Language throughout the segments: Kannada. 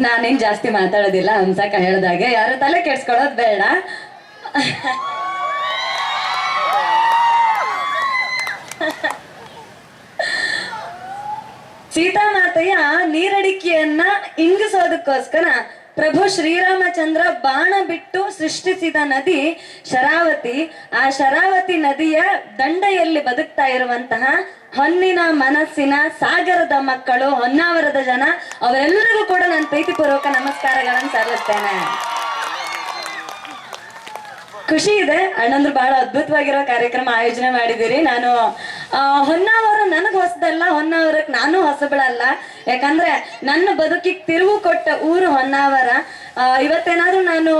ನಾನೇನ್ ಜಾಸ್ತಿ ಮಾತಾಡೋದಿಲ್ಲ ಅನ್ಸಕ ಹೇಳ್ದಾಗೆ. ಯಾರು ತಲೆ ಕೆಡ್ಸ್ಕೊಳೋದ್ ಬೇಡ. ಸೀತಾ ಸೀತಾಮಾತೆಯ ನೀರಡಿಕೆಯನ್ನ ಇಂಗಿಸೋದಕ್ಕೋಸ್ಕರ ಪ್ರಭು ಶ್ರೀರಾಮಚಂದ್ರ ಬಾಣ ಬಿಟ್ಟು ಸೃಷ್ಟಿಸಿದ ನದಿ ಶರಾವತಿ. ಆ ಶರಾವತಿ ನದಿಯ ದಂಡೆಯಲ್ಲಿ ಬದುಕ್ತಾ ಇರುವಂತಹ ಹೊನ್ನಿನ ಮನಸ್ಸಿನ ಸಾಗರದ ಮಕ್ಕಳು, ಹೊನ್ನಾವರದ ಜನ, ಅವರೆಲ್ಲರಿಗೂ ಕೂಡ ನಾನು ಪ್ರೀತಿಪೂರ್ವಕ ನಮಸ್ಕಾರಗಳನ್ನು ಸಲ್ಲಿಸ್ತೇನೆ. ಖುಷಿ ಇದೆ. ಅಣ್ಣಂದ್ರು ಬಹಳ ಅದ್ಭುತವಾಗಿರೋ ಕಾರ್ಯಕ್ರಮ ಆಯೋಜನೆ ಮಾಡಿದಿರಿ ನಾನು ಹೊನ್ನಾವರ ಹೊಸದಲ್ಲ ಹೊನ್ನಾವರಕ್ಕೆ ನಾನು ಹೊಸಬಳಲ್ಲ. ಯಾಕಂದ್ರೆ ನನ್ನ ಬದುಕಿಗೆ ತಿರುವು ಕೊಟ್ಟ ಊರು ಹೊನ್ನಾವರ. ಇವತ್ತೇನಾದ್ರೂ ನಾನು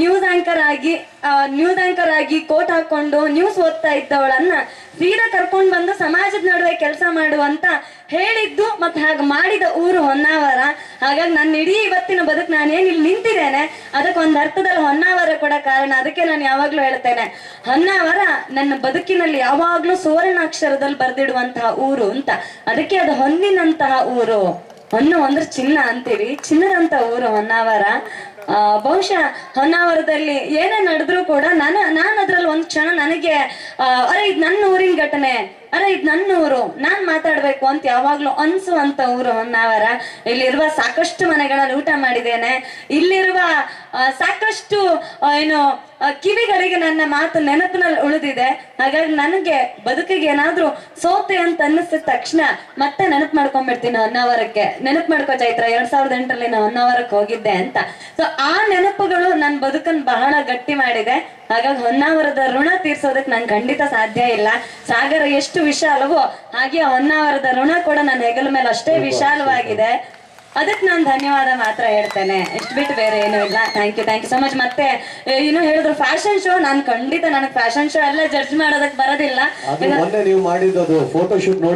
ನ್ಯೂಸ್ ಆಂಕರ್ ಆಗಿ ನ್ಯೂಸ್ ಆಂಕರ್ ಆಗಿ ಕೋಟ್ ಹಾಕೊಂಡು ನ್ಯೂಸ್ ಓದ್ತಾ ಇದ್ದವಳನ್ನ ಸೀದಾ ಕರ್ಕೊಂಡು ಬಂದು ಸಮಾಜದ ನಡುವೆ ಕೆಲಸ ಮಾಡುವಂತ ಹೇಳಿದ್ದು ಮತ್ತೆ ಹಾಗೆ ಮಾಡಿದ ಊರು ಹೊನ್ನಾವರ. ಹಾಗಾಗಿ ನನ್ನ ಇಡೀ ಇವತ್ತಿನ ಬದುಕು ನಾನೇನು ಇಲ್ಲಿ ನಿಂತಿದ್ದೇನೆ, ಅದಕ್ಕೆ ಒಂದು ಅರ್ಥದಲ್ಲಿ ಹೊನ್ನಾವರ ಕೂಡ ಕಾರಣ, ಅದಕ್ಕೆ ನಾನು ಯಾವಾಗ್ಲೂ ಹೇಳ್ತೇನೆ. ಹೊನ್ನಾವರ ನನ್ನ ಬದುಕಿನಲ್ಲಿ ಯಾವಾಗ್ಲೂ ಸುವರ್ಣಾಕ್ಷರದಲ್ಲಿ ಬರೆದಿಡುವಂತಹ ಊರು ಅಂತ. ಅದಕ್ಕೆ ಅದು ಹೊನ್ನಿನಂತಹ ಊರು. ಹೊನ್ನು ಅಂದ್ರೆ ಚಿನ್ನ ಅಂತೀವಿ ಚಿನ್ನದಂತ ಊರು ಹೊನ್ನಾವರ. ಬಹುಶಃ ಹೊನ್ನಾವರದಲ್ಲಿ ಏನೇ ನಡೆದ್ರು ಕೂಡ ನಾನು ನಾನು ಅದ್ರಲ್ಲಿ ಒಂದು ಕ್ಷಣ ನನಗೆ ಅರೆ ಇದು ನನ್ನ ಊರಿನ ಘಟನೆ, ಅರೆ ಇದು ನನ್ನ ಊರು, ನಾನ್ ಮಾತಾಡ್ಬೇಕು ಅಂತ ಯಾವಾಗ್ಲೂ ಅನ್ಸುವಂತ ಊರು ನಾವರ ಇಲ್ಲಿರುವ ಸಾಕಷ್ಟು ಮನೆಗಳಲ್ಲಿ ಊಟ ಮಾಡಿದ್ದೇನೆ. ಇಲ್ಲಿರುವ ಸಾಕಷ್ಟು ಏನು ಕಿವಿಗಳಿಗೆ ನನ್ನ ಮಾತು ನೆನಪಿನಲ್ಲಿ ಉಳಿದಿದೆ. ಹಾಗಾಗಿ ನನಗೆ ಬದುಕಿಗೆ ಏನಾದ್ರೂ ಸೋತೆ ಅಂತ ಅನ್ನಿಸಿದ ತಕ್ಷಣ ಮತ್ತೆ ನೆನಪು ಮಾಡ್ಕೊಂಡ್ಬಿಡ್ತೀನಿ ಹೊನ್ನಾವರಕ್ಕೆ. ನೆನಪು ಮಾಡ್ಕೋ ಚೈತ್ರ, ಎರಡ್ ಸಾವಿರದ ಎಂಟರಲ್ಲಿ ನಾನು ಹೊನ್ನಾವರಕ್ಕೆ ಹೋಗಿದ್ದೆ ಅಂತ. ಸೊ ಆ ನೆನಪುಗಳು ನನ್ನ ಬದುಕನ್ನ ಬಹಳ ಗಟ್ಟಿ ಮಾಡಿದೆ. ಹಾಗಾಗಿ ಹೊನ್ನಾವರದ ಋಣ ತೀರ್ಸೋದಕ್ಕೆ ನಂಗೆ ಖಂಡಿತ ಸಾಧ್ಯ ಇಲ್ಲ. ಸಾಗರ ಎಷ್ಟು ವಿಶಾಲವೋ ಹಾಗೆ ಹೊನ್ನಾವರದ ಋಣ ಕೂಡ ನನ್ನ ಹೆಗಲ ಮೇಲೆ ಅಷ್ಟೇ ವಿಶಾಲವಾಗಿದೆ. ಅದಕ್ಕೆ ನಾನು ಧನ್ಯವಾದ ಮಾತ್ರ ಹೇಳ್ತೇನೆ. ಇಷ್ಟು ಬಿಟ್ಟು ಬೇರೆ ಏನೂ ಇಲ್ಲ. Thank you thank you so much ಮತ್ತೆ ಏನು ಹೇಳಿದ್ರು ಫ್ಯಾಷನ್ ಶೋ ನಾನು ಖಂಡಿತ ನನಗೆ ಫ್ಯಾಷನ್ ಶೋ ಎಲ್ಲ ಜಡ್ಜ್ ಮಾಡೋದಕ್ಕೆ ಬರೋದಿಲ್ಲ. ನೀವು ಮಾಡಿದ್ದು ಫೋಟೋ ಶೂಟ್ ನೋಡಿ